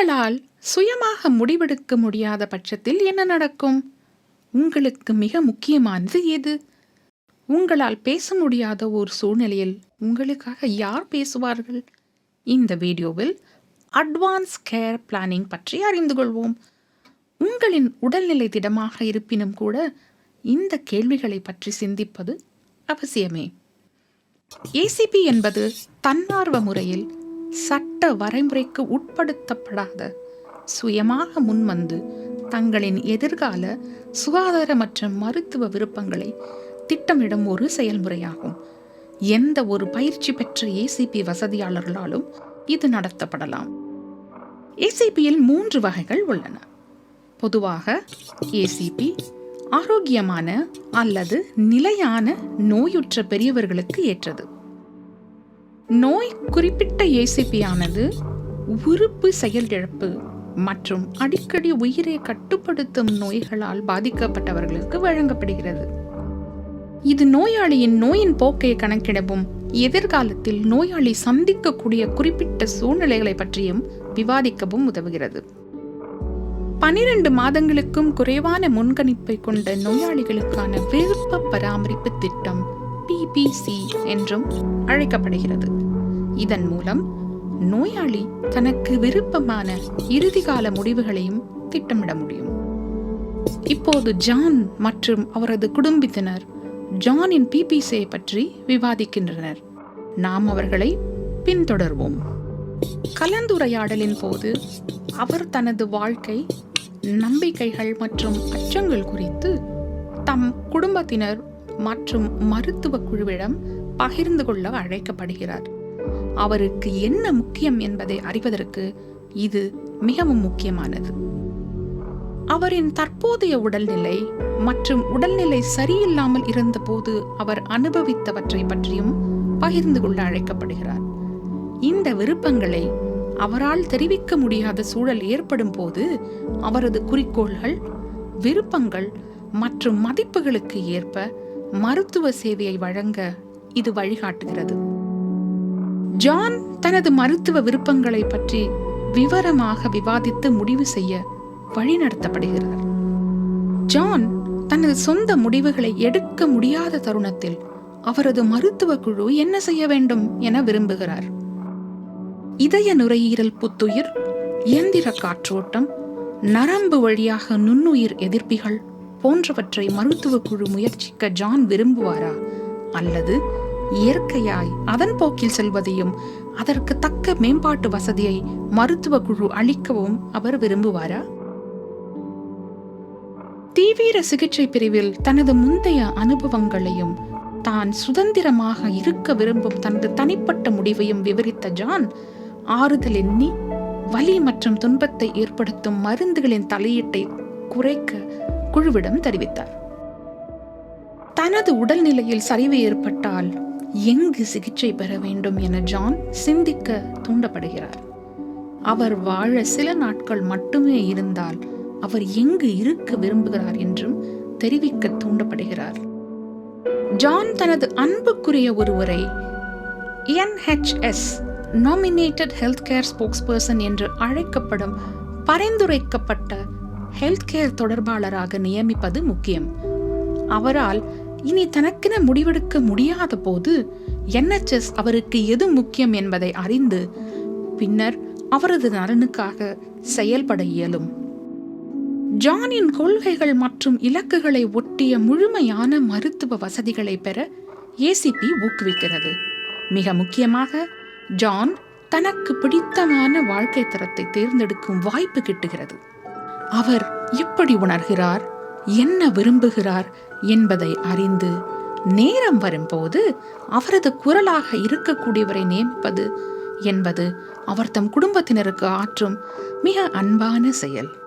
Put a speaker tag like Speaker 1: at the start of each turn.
Speaker 1: உங்களால் சுயமாக முடிவெடுக்க முடியாத பட்சத்தில் என்ன நடக்கும்? உங்களுக்கு மிக முக்கியமானது எது? உங்களால் பேச முடியாத ஒரு சூழ்நிலையில் உங்களுக்காக யார் பேசுவார்கள்? இந்த வீடியோவில் அட்வான்ஸ் கேர் பிளானிங் பற்றி அறிந்து கொள்வோம். உங்களின் உடல்நிலை திடமாக இருப்பினும் கூட இந்த கேள்விகளை பற்றி சிந்திப்பது அவசியமே. ஏசிபி என்பது தன்னார்வ முறையில் சட்ட வரைமுறைக்கு உட்படுத்தப்படாத சுயமாக முன்வந்து தங்களின் எதிர்கால சுகாதார மற்றும் மருத்துவ விருப்பங்களை திட்டமிடும் ஒரு செயல்முறையாகும். எந்த ஒரு பயிற்சி பெற்ற ஏசிபி வசதியாளர்களாலும் இது நடத்தப்படலாம். ஏசிபியில் மூன்று வகைகள் உள்ளன. பொதுவாக ஏசிபி ஆரோக்கியமான அல்லது நிலையான நோயுற்ற பெரியவர்களுக்கு ஏற்றது. நோய் குறிப்பிட்ட ஏசிபியானது உறுப்பு செயலிழப்பு மற்றும் அடிக்கடி உயிரை கட்டுப்படுத்தும் நோய்களால் பாதிக்கப்பட்டவர்களுக்கு வழங்கப்படுகிறது. இது நோயாளியின் நோயின் போக்கை கணக்கிடவும் எதிர்காலத்தில் நோயாளி சந்திக்கக்கூடிய குறிப்பிட்ட சூழ்நிலைகளை பற்றியும் விவாதிக்கவும் உதவுகிறது. பனிரெண்டு மாதங்களுக்கும் குறைவான முன்கணிப்பை கொண்ட நோயாளிகளுக்கான விருப்ப பராமரிப்பு திட்டம் ஐபிசி என்றும் அழைக்கப்படுகிறது. இதன் மூலம் நோயாளி தனக்கு விருப்பமான இறுதிகால முடிவுகளையும் திட்டமிட முடியும். இப்போது ஜான் மற்றும் அவரது குடும்பத்தினர் ஜானின் பிபிசியை பற்றி விவாதிக்கின்றனர். நாம் அவர்களை பின்தொடர்வோம். கலந்துரையாடலின் போது அவர் தனது வாழ்க்கை நம்பிக்கைகள் மற்றும் அச்சங்கள் குறித்து தம் குடும்பத்தினர் மற்றும் மருத்துவ குழுவிடம் பகிர்ந்து கொள்ள அழைக்கப்படுகிறார். அவருக்கு என்ன முக்கியம் என்பதை அறிவதற்கு இது மிகவும் முக்கியமானது. அவரின் தற்போதைய உடல்நிலை மற்றும் உடல்நிலை சரியில்லாமல் இருந்தபோது அவர் அனுபவித்தவற்றை பற்றியும் பகிர்ந்து கொள்ள அழைக்கப்படுகிறார். இந்த விருப்பங்களை அவரால் தெரிவிக்க முடியாத சூழல் ஏற்படும் போது அவரது குறிக்கோள்கள் விருப்பங்கள் மற்றும் மதிப்புகளுக்கு ஏற்ப மருத்துவ சேவையை வழங்க இது வழிகாட்டுகிறது. ஜான் தனது மருத்துவ விருப்பங்களை பற்றி விவரமாக விவாதித்து முடிவு செய்ய வழிநடத்தப்படுகிறார். ஜான் தனது சொந்த முடிவுகளை எடுக்க முடியாத தருணத்தில் அவரது மருத்துவ குழு என்ன செய்ய வேண்டும் என விரும்புகிறார். இதய நுரையீரல் புத்துயிர் இயந்திர காற்றோட்டம் நரம்பு வழியாக நுண்ணுயிர் எதிர்ப்பிகள் போன்றவற்றை மருத்துவ குழு முயற்சிக்க ஜான் விரும்புவாரா? அல்லது இயற்கையாய் அதன் போக்கில் செல்வதையும் அதற்கு தக்க மேம்பாட்டு வசதியை மருத்துவ குழு அளிக்கவும் அவர் விரும்புவாரா? தீவிர சிகிச்சை பிரிவில் தனது முந்தைய அனுபவங்களையும் தான் சுதந்திரமாக இருக்க விரும்பும் தனது தனிப்பட்ட முடிவையும் விவரித்த ஜான் ஆறுதல் எண்ணி வலி மற்றும் துன்பத்தை ஏற்படுத்தும் மருந்துகளின் தலையீட்டை குறைக்க குழுவிடம் தெரிவித்தார். தனது உடல்நிலையில் சரிவு ஏற்பட்டால் எங்கு சிகிச்சை பெற வேண்டும் என ஜான் சிந்திக்க தூண்டப்படுகிறார். அவர் வாழ சில நாட்கள் மட்டுமே இருந்தால் அவர் எங்கு இருக்க விரும்புகிறார் என்றும் தெரிவிக்க தூண்டப்படுகிறார். ஜான் தனது அன்புக்குரிய ஒருவரை NHS nominated health care spokesperson என்று அழைக்கப்படும் பரிந்துரைக்கப்பட்ட ஹெல்த் கேர் தொடர்பாளராக நியமிப்பது முக்கியம். அவரால் இனி தனக்கென முடிவெடுக்க முடியாத போது என்எச்எஸ் அவருக்கு எது முக்கியம் என்பதை அறிந்து பின்னர் அவரது நலனுக்காக செயல்பட இயலும். ஜானின் கொள்கைகள் மற்றும் இலக்குகளை ஒட்டிய முழுமையான மருத்துவ வசதிகளை பெற ஏசிபி ஊக்குவிக்கிறது. மிக முக்கியமாக ஜான் தனக்கு பிடித்தமான வாழ்க்கை தரத்தை தேர்ந்தெடுக்கும் வாய்ப்பு கிட்டுகிறது. அவர் எப்படி உணர்கிறார்? என்ன விரும்புகிறார் என்பதை அறிந்து நேரம் வரும்போது அவரது குரலாக இருக்கக்கூடியவரை நியமிப்பது என்பது அவர் தம் குடும்பத்தினருக்கு ஆற்றும் மிக அன்பான செயல்.